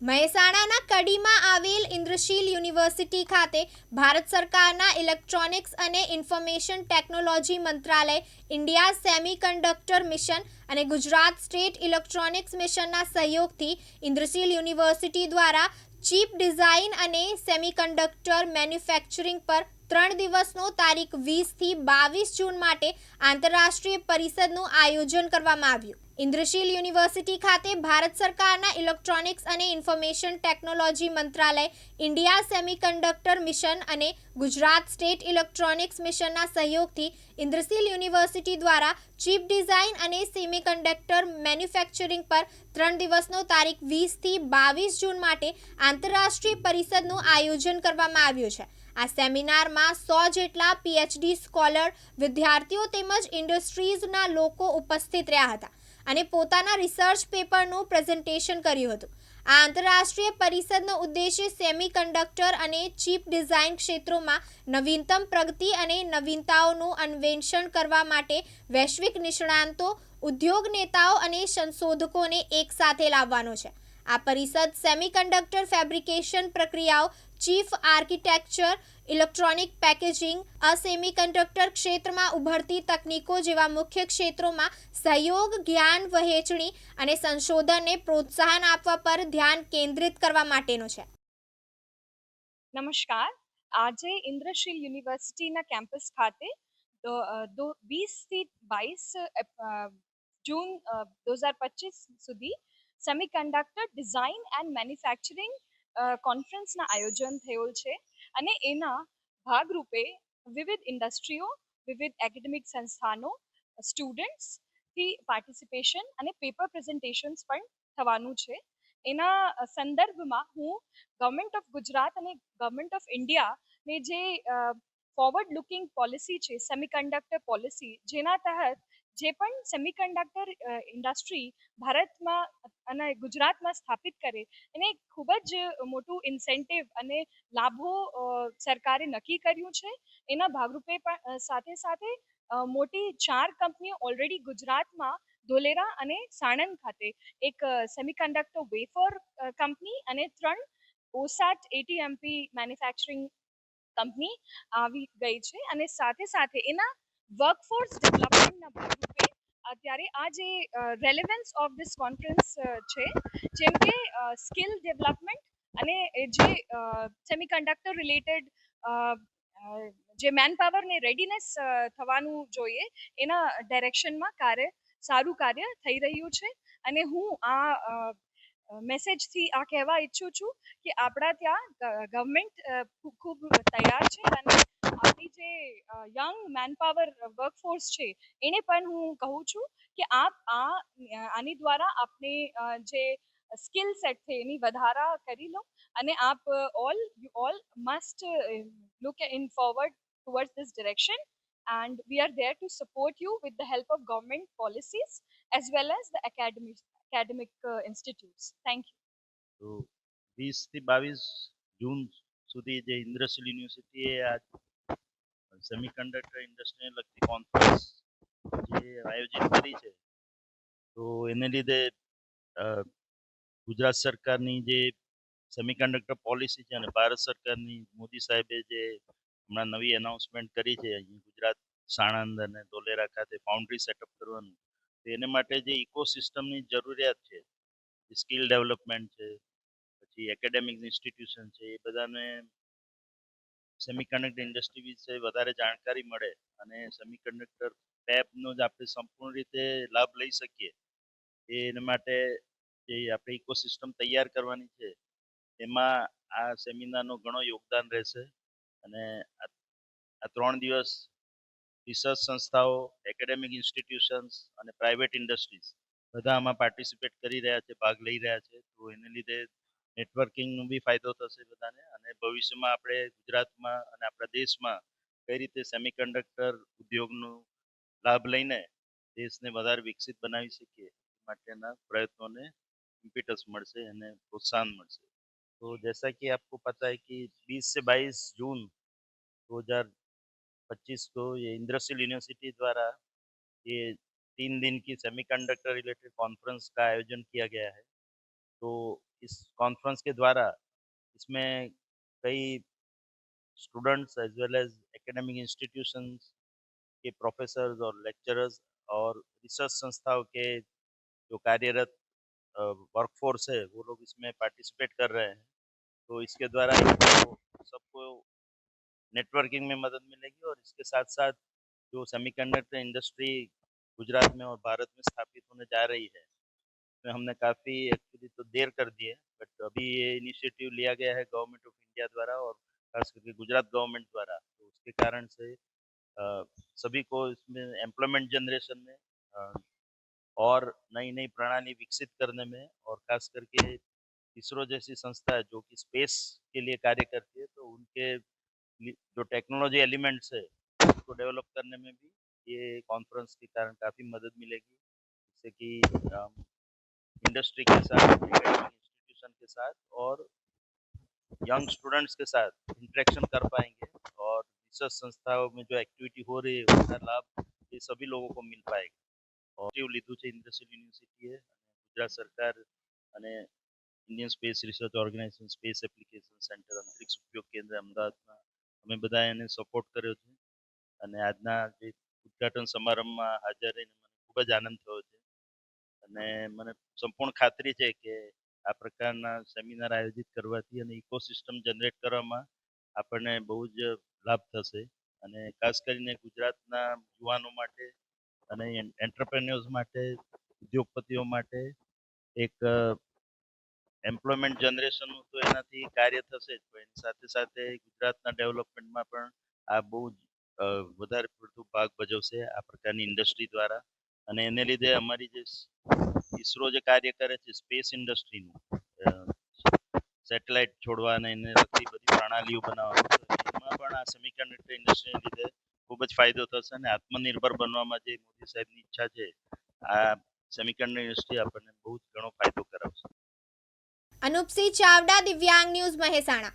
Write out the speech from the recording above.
મહેસાણાના કડીમાં આવેલ ઇન્દ્રશીલ યુનિવર્સિટી ખાતે ભારત સરકારના ઇલેક્ટ્રોનિક્સ અને ઇન્ફોર્મેશન ટેકનોલોજી મંત્રાલય, ઇન્ડિયા સેમિકન્ડક્ટર મિશન અને ગુજરાત સ્ટેટ ઇલેક્ટ્રોનિક્સ મિશનના સહયોગથી ઇન્દ્રશીલ યુનિવર્સિટી દ્વારા ચીપ ડિઝાઇન અને સેમિકન્ડક્ટર મેન્યુફેક્ચરિંગ પર ત્રણ દિવસનો તારીખ વીસથી બાવીસ જૂન માટે આંતરરાષ્ટ્રીય પરિષદનું આયોજન કરવામાં આવ્યું. ઇન્દ્રશીલ યુનિવર્સિટી ખાતે ભારત સરકારના ઇલેક્ટ્રોનિક્સ અને ઇન્ફોર્મેશન ટેકનોલોજી મંત્રાલય, ઇન્ડિયા સેમિકન્ડક્ટર મિશન અને ગુજરાત સ્ટેટ ઇલેક્ટ્રોનિક્સ મિશનના સહયોગથી ઇન્દ્રશીલ યુનિવર્સિટી દ્વારા ચીપ ડિઝાઇન અને સેમિકન્ડક્ટર મેન્યુફેક્ચરિંગ પર ત્રણ દિવસનો તારીખ વીસથી બાવીસ જૂન માટે આંતરરાષ્ટ્રીય પરિષદનું આયોજન કરવામાં આવ્યું છે. આ સેમિનારમાં સો જેટલા પીએચડી સ્કોલર વિદ્યાર્થીઓ તેમજ ઇન્ડસ્ટ્રીઝના લોકો ઉપસ્થિત રહ્યા હતા. અને પોતાના રિસર્ચ પેપરનું પ્રેઝન્ટેશન કર્યું હતું. આ આંતરરાષ્ટ્રીય પરિષદનો ઉદ્દેશ્ય સેમિકન્ડક્ટર અને ચીપ ડિઝાઇન ક્ષેત્રોમાં નવીનતમ પ્રગતિ અને નવીનતાઓનું અન્વેષણ કરવા માટે વૈશ્વિક નિષ્ણાંતો, ઉદ્યોગ નેતાઓ અને સંશોધકોને એકસાથે લાવવાનો છે. આ પરિષદ સેમિકન્ડક્ટર ફેબ્રિકેશન પ્રક્રિયાઓ ચીફ આર્કિટેક્ચર ઇલેક્ટ્રોનિક પેકેજિંગ આ સેમિકન્ડક્ટર ક્ષેત્રમાં ઉભરતી તકનીકો જેવા મુખ્ય ક્ષેત્રોમાં સહયોગ, જ્ઞાન, વહેંચણી અને સંશોધનને પ્રોત્સાહન આપવા પર ધ્યાન કેન્દ્રિત કરવા માટેનું છે. નમસ્કાર. આજે ઇન્દ્રશીલ યુનિવર્સિટીના કેમ્પસ ખાતે વીસથી બાવીસ જૂન દો હજાર પચીસ સુધી સેમિકન્ડક્ટર ડિઝાઇન એન્ડ મેન્યુફેક્ચરિંગ કોન્ફરન્સના આયોજન થયેલ છે. અને એના ભાગરૂપે વિવિધ ઇન્ડસ્ટ્રીઓ, વિવિધ એકેડેમિક સંસ્થાનો સ્ટુડન્ટ્સથી પાર્ટિસિપેશન અને પેપર પ્રેઝન્ટેશન્સ પણ થવાનું છે. એના સંદર્ભમાં હું ગવર્મેન્ટ ઓફ ગુજરાત અને ગવર્મેન્ટ ઓફ ઇન્ડિયાની જે ફોરવર્ડ લુકિંગ પોલિસી છે સેમિકન્ડક્ટર પોલિસી જેના તહત જે પણ સેમિકન્ડક્ટર ઇન્ડસ્ટ્રી ભારતમાં અને ગુજરાતમાં સ્થાપિત કરે, એને ખૂબ જ મોટું ઇન્સેન્ટિવ અને લાભો સરકારે નક્કી કર્યું છે. એના ભાગરૂપે પણ સાથે સાથે મોટી ચાર કંપનીઓ ઓલરેડી ગુજરાતમાં ધોલેરા અને સાણંદ ખાતે, એક સેમિકન્ડક્ટર વેફર કંપની અને ત્રણ ઓસાટ એટીએમપી મેન્યુફેક્ચરિંગ કંપની આવી ગઈ છે. અને સાથે સાથે એના વર્કફોર્સ ડેવલપમેન્ટના ભાગરૂપે અત્યારે આ જે રેલેવન્સ ઓફ ધીસ કોન્ફરન્સ છે, જેમ કે સ્કિલ ડેવલપમેન્ટ અને જે સેમિકન્ડક્ટર રિલેટેડ જે મેન પાવરને રેડીનેસ થવાનું જોઈએ, એના ડાયરેક્શનમાં કાર્ય, સારું કાર્ય થઈ રહ્યું છે. અને હું આ મેસેજથી આ કહેવા ઈચ્છું છું કે આપણા ત્યાં ગવર્મેન્ટ ખૂબ તૈયાર છે અને આપણી જે યંગ મેનપાવર વર્કફોર્સ છે એને પણ હું કહું છું કે આપ આ આની દ્વારા આપણે અ, જે સ્કિલ સેટ છે એની વધારા કરી લો અને આપ all you all must look in forward direction and we are there to support you with the help of government policies as well as the academic academic uh, institutes thank you તો વીસથી બાવીસ જૂન સુધી જે ઇન્દ્રશીલ યુનિવર્સિટીએ આ semiconductor ઇન્ડસ્ટ્રીને લગતી conference જે આયોજિત કરી છે, તો એને લીધે ગુજરાત સરકારની જે સેમિકન્ડક્ટર પોલિસી છે અને ભારત સરકારની, મોદી સાહેબે જે હમણાં નવી એનાઉન્સમેન્ટ કરી છે, અહીં ગુજરાત સાણંદ અને ધોલેરા ખાતે ફાઉન્ડ્રી સેટઅપ કરવાનું, તો એને માટે જે ઇકોસિસ્ટમની જરૂરિયાત છે સ્કિલ ડેવલપમેન્ટ છે, પછી એકેડેમિક ઇન્સ્ટિટ્યુશન છે, એ બધાને સેમિકન્ડક્ટર ઇન્ડસ્ટ્રી વિશે વધારે જાણકારી મળે અને સેમિકન્ડક્ટર ટેબનો જ આપણે સંપૂર્ણ રીતે લાભ લઈ શકીએ. એના માટે જે આપણે ઇકોસિસ્ટમ તૈયાર કરવાની છે, એમાં આ સેમિનારનો ઘણો યોગદાન રહેશે અને આ ત્રણ દિવસ રિસર્ચ સંસ્થાઓ એકેડેમિક ઇન્સ્ટિટ્યુશન્સ અને પ્રાઇવેટ ઇન્ડસ્ટ્રીઝ બધા આમાં પાર્ટિસિપેટ કરી રહ્યા છે, ભાગ લઈ રહ્યા છે. તો એને લીધે નેટવર્કિંગનો બી ફાયદો થશે બધાને. અને ભવિષ્યમાં આપણે ગુજરાતમાં અને આપણા દેશમાં કઈ રીતે સેમિકન્ડક્ટર ઉદ્યોગનો લાભ લઈને દેશને વધારે વિકસિત બનાવી શકીએ માટેના પ્રયત્નોને ઇમ્પિટસ મળશે અને પ્રોત્સાહન મળશે. तो जैसा कि आपको पता કે कि 20 से 22 जून 2025 को ये इंडस्ट्रियल યુનિવર્સિટી દ્વારા એ તીન દિન કી સેમિકન્ડક્ટર રિલેટેડ કોન્ફરન્સ કા આયોજન किया ગયા है તો इस कॉन्फ्रेंस के द्वारा इसमें कई students as well as academic institutions के प्रोफेसर्स और लेक्चरर्स और रिसर्च संस्थाओं के जो कार्यरत वर्कफोर्स है, वो लोग इसमें पार्टिसिपेट कर रहे हैं। तो इसके द्वारा सबको नेटवर्किंग में मदद मिलेगी और इसके साथ साथ जो सेमीकंडक्टर इंडस्ट्री गुजरात में और भारत में स्थापित होने जा रही है इसमें हमने काफ़ी एक्चुअली तो देर कर दी है बट अभी ये इनिशिएटिव लिया गया है गवर्नमेंट ऑफ़ इंडिया द्वारा और खास करके गुजरात गवर्नमेंट द्वारा। तो उसके कारण से अ, सभी को इसमें एम्प्लॉयमेंट जनरेशन में अ, और नई नई प्रणाली विकसित करने में और खास करके इसरो जैसी संस्था है जो कि स्पेस के लिए कार्य करती है तो उनके जो टेक्नोलॉजी एलिमेंट्स है उसको डेवलप करने में भी ये कॉन्फ्रेंस के कारण काफ़ी मदद मिलेगी। जिससे कि इंडस्ट्री के साथ इंस्टीट्यूशन के साथ और यंग स्टूडेंट्स के साथ इंटरेक्शन कर पाएंगे और रिसर्च संस्थाओं में जो एक्टिविटी हो रही है उसका लाभ ये सभी लोगों को मिल पाएगा और એવું લીધું છે ઇન્ડસ્ટ્રીયલ યુનિવર્સિટીએ ગુજરાત સરકાર અને Indian space research organisation space application centre અંતરિક્ષ ઉપયોગ કેન્દ્ર અમદાવાદમાં અમે બધા એને સપોર્ટ કર્યો છે અને આજના જે ઉદ્ઘાટન સમારંભમાં હાજર રહીને મને ખૂબ જ આનંદ થયો છે અને મને સંપૂર્ણ ખાતરી છે કે આ પ્રકારના સેમિનાર આયોજિત કરવાથી અને ઇકોસિસ્ટમ જનરેટ કરવામાં આપણને બહુ જ લાભ થશે. અને ખાસ કરીને ગુજરાતના યુવાનો માટે અને એન્ટરપ્રેન્યોર્સ માટે, ઉદ્યોગપતિઓ માટે એક એમ્પ્લોયમેન્ટ જનરેશનનું તો એનાથી કાર્ય થશે જ, પણ સાથે સાથે ગુજરાતના ડેવલપમેન્ટમાં પણ આ બહુ જ વધારે પડતું ભાગ ભજવશે આ પ્રકારની ઇન્ડસ્ટ્રી દ્વારા. અને એને લીધે અમારી જે ઈસરો જે કાર્ય કરે છે, સ્પેસ ઇન્ડસ્ટ્રીનું સેટેલાઇટ છોડવા અને એને લગતી બધી પ્રણાલીઓ બનાવવા એમાં પણ આ સેમિકન્ડક્ટર ઇન્ડસ્ટ્રીને લીધે ખૂબ જ ફાયદો થશે અને આત્મનિર્ભર બનવામાં જે મોદી સાહેબની ઈચ્છા છે, આ સેમિકન્ડક્ટર ઇન્ડસ્ટ્રી આપણને બહુ જ ઘણો ફાયદો કરાવશે. અનુપસિંહ ચાવડા, દિવ્યાંગ ન્યૂઝ મહેસાણા.